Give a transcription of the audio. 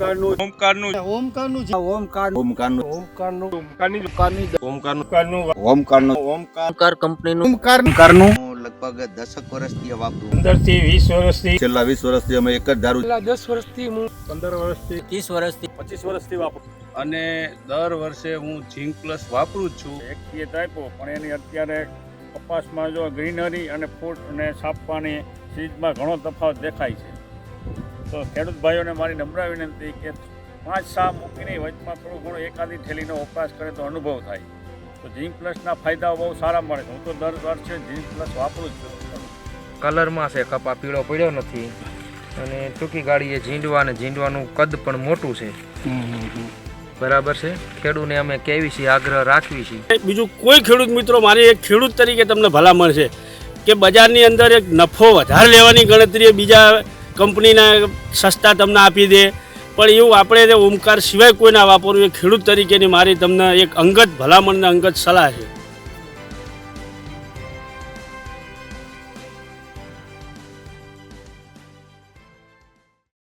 ઓમકારનું ઓમકારનું ઓમકારનું છે ઓમકારનું. ઓમકારનું. ઓમકારની. ઓમકારનું ઓમકારનું ઓમકારનું. ઓમકાર. ઓમકાર કંપનીનું. ઓમકાર ઓમકારનું. લગભગ દસક વર્ષથી વાપરું. પંદરથી વીસ વર્ષથી. છેલ્લા વીસ વર્ષથી અમે એક જ દારૂ છેલ્લા દસ વર્ષથી હું પંદર વર્ષથી. ત્રીસ વર્ષથી. પચીસ વર્ષથી વાપરું. અને દર વર્ષે હું ઝીંક પ્લસ વાપરું જ છું. એક ખેત આપ્યો પણ એની અત્યારે કપાસમાં જો ગ્રીનરી અને ફૂટ અને સાપવાની ચીજમાં ઘણો તફાવત દેખાય છે. તો ખેડૂત ભાઈઓને મારી નમ્ર વિનંતી કે પાંચ સા મૂકીને વચમાં થોડું ઘણું એકાદી થેલીનો વપરાશ કરે તો અનુભવ થાય. તો જીમ પ્લસના ફાયદાઓ બહુ સારા મળે છે. હું તો દર વર્ષે જીમ પ્લસ વાપરું જ છું. કલરમાં છે કપા પીળો પડ્યો નથી અને ટૂંકી ગાડીએ ઝીંડવા અને ઝીંડવાનું કદ પણ મોટું છે. બરાબર છે? ખેડૂતને અમે કેવી છીએ આગ્રહ રાખવી છીએ. બીજું કોઈ ખેડૂત મિત્રો મારી એક ખેડૂત તરીકે તમને ભલામણ છે કે બજારની અંદર એક નફો વધારે લેવાની ગણતરીએ બીજા કંપનીના સસ્તા તમને આપી દે. પણ એવું આપણે ઓમકાર સિવાય કોઈના વાપરવું એ ખેડૂત તરીકેની મારી તમને એક અંગત ભલામણને અંગત સલાહ છે.